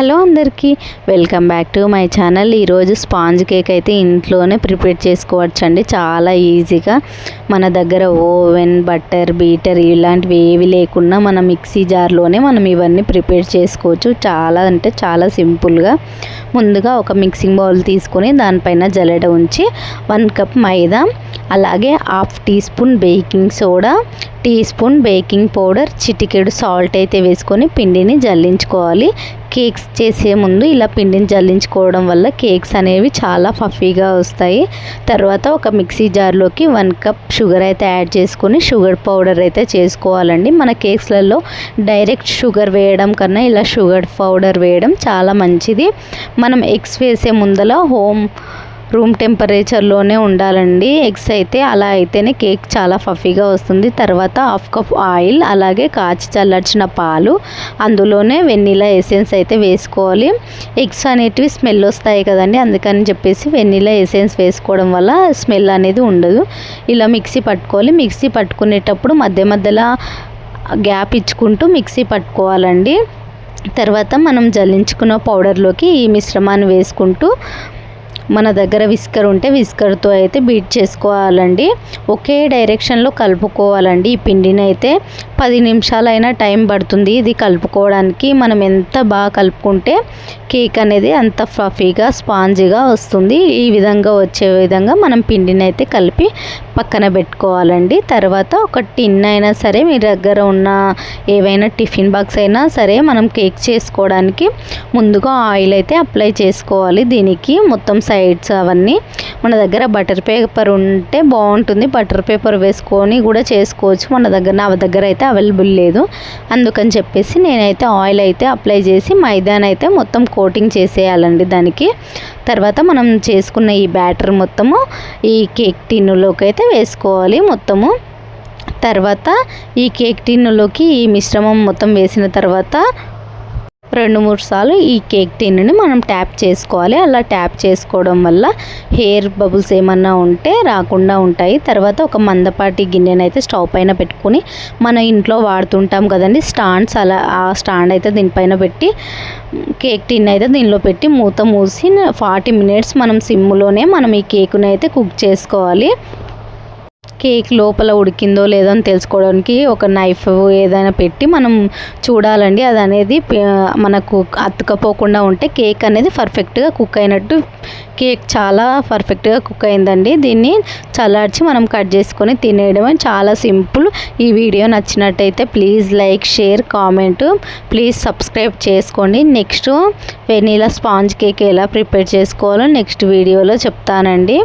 Hello అందరికీ welcome back to my channel. ఈరోజు sponge cake అయితే ఇంట్లోనే ప్రిపేర్ చేసుకోవచ్చు అండి చాలా ఈజీగా మన దగ్గర ఓవెన్ బట్టర్ బీటర్ ఇలాంటివి ఏవి లేకుండా మన మిక్సీ జార్లోనే మనం ఇవన్నీ ప్రిపేర్ చేసుకోవచ్చు. చాలా అంటే చాలా సింపుల్గా ముందుగా ఒక మిక్సింగ్ బౌల్ తీసుకొని దానిపైన జల్లెడ ఉంచి వన్ కప్ మైదా అలాగే half teaspoon baking soda teaspoon baking powder చిటికెడు సాల్ట్ అయితే వేసుకొని పిండిని జల్లించుకోవాలి. కేక్స్ చేసే ముందు ఇలా పిండిని జల్లించుకోవడం వల్ల కేక్స్ అనేవి చాలా ఫఫీగా వస్తాయి. తర్వాత ఒక మిక్సీ జార్లోకి వన్ కప్ షుగర్ అయితే యాడ్ చేసుకొని షుగర్ పౌడర్ అయితే చేసుకోవాలండి. మన కేక్స్లలో డైరెక్ట్ షుగర్ వేయడం కన్నా ఇలా షుగర్ పౌడర్ వేయడం చాలా మంచిది. మనం ఎగ్స్ వేసే ముందల హోమ్ రూమ్ టెంపరేచర్లోనే ఉండాలండి. ఎగ్స్ అయితే అలా అయితేనే కేక్ చాలా ఫఫీగా వస్తుంది. తర్వాత హాఫ్ కప్ ఆయిల్ అలాగే కాచి చల్లార్చిన పాలు అందులోనే వెన్నీలా ఎసెన్స్ అయితే వేసుకోవాలి. ఎగ్స్ అనేటివి స్మెల్ వస్తాయి కదండి అందుకని చెప్పేసి వెన్నీలా ఎసెన్స్ వేసుకోవడం వల్ల స్మెల్ అనేది ఉండదు. ఇలా మిక్సీ పట్టుకోవాలి. మిక్సీ పట్టుకునేటప్పుడు మధ్య మధ్యలో గ్యాప్ ఇచ్చుకుంటూ మిక్సీ పట్టుకోవాలండి. తర్వాత మనం జల్లించుకున్న పౌడర్లోకి ఈ మిశ్రమాన్ని వేసుకుంటూ మన దగ్గర విస్కర్ ఉంటే విస్కర్తో అయితే బీట్ చేసుకోవాలండి. ఒకే డైరెక్షన్లో కలుపుకోవాలండి. ఈ పిండిని అయితే పది నిమిషాలైనా టైం పడుతుంది. ఇది కలుపుకోవడానికి మనం ఎంత బాగా కలుపుకుంటే కేక్ అనేది అంత ఫ్లఫీగా స్పాంజీగా వస్తుంది. ఈ విధంగా వచ్చే విధంగా మనం పిండిని అయితే కలిపి పక్కన పెట్టుకోవాలండి. తర్వాత ఒక టిన్ అయినా సరే మీ దగ్గర ఉన్న ఏవైనా టిఫిన్ బాక్స్ అయినా సరే మనం కేక్ చేసుకోవడానికి ముందుగా ఆయిల్ అయితే అప్లై చేసుకోవాలి. దీనికి మొత్తం సైడ్స్ అవన్నీ మన దగ్గర బటర్ పేపర్ ఉంటే బాగుంటుంది. బటర్ పేపర్ వేసుకొని కూడా చేసుకోవచ్చు. మన దగ్గర నా దగ్గర అయితే అవైలబుల్ లేదు. అందుకని చెప్పేసి నేనైతే ఆయిల్ అయితే అప్లై చేసి మైదాన్ అయితే మొత్తం కోటింగ్ చేసేయాలండి దానికి. తర్వాత మనం చేసుకున్న ఈ బ్యాటర్ మొత్తము ఈ కేక్ టిన్నులోకి అయితే వేసుకోవాలి మొత్తము. తర్వాత ఈ కేక్ టిన్నులోకి ఈ మిశ్రమం మొత్తం వేసిన తర్వాత రెండు మూడు సార్లు ఈ కేక్ టిన్నుని మనం ట్యాప్ చేసుకోవాలి. అలా ట్యాప్ చేసుకోవడం వల్ల హెయిర్ బబుల్స్ ఏమన్నా ఉంటే రాకుండా ఉంటాయి. తర్వాత ఒక మందపాటి గిన్నెని అయితే స్టవ్ పైన పెట్టుకుని మన ఇంట్లో వాడుతుంటాం కదండి స్టాండ్స్ అలా ఆ స్టాండ్ అయితే దీనిపైన పెట్టి కేక్ టిన్ అయితే దీనిలో పెట్టి మూత మూసి ఫార్టీ మినిట్స్ మనం సిమ్లోనే మనం ఈ కేకుని అయితే కుక్ చేసుకోవాలి. కేక్ లోపల ఉడికిందో లేదో అని తెలుసుకోవడానికి ఒక నైఫ్ ఏదైనా పెట్టి మనం చూడాలండి. అది అనేది మనకు అతుకపోకుండా ఉంటే కేక్ అనేది పర్ఫెక్ట్గా కుక్ అయినట్టు కేక్ చాలా పర్ఫెక్ట్గా కుక్ అయిందండి. దీన్ని చల్లార్చి మనం కట్ చేసుకొని తినేయడమే. చాలా సింపుల్. ఈ వీడియో నచ్చినట్టయితే please like share comment. Please subscribe చేసుకోండి. నెక్స్ట్ వెనీలా స్పాంజ్ కేక్ ఎలా ప్రిపేర్ చేసుకోవాలో నెక్స్ట్ వీడియోలో చెప్తానండి.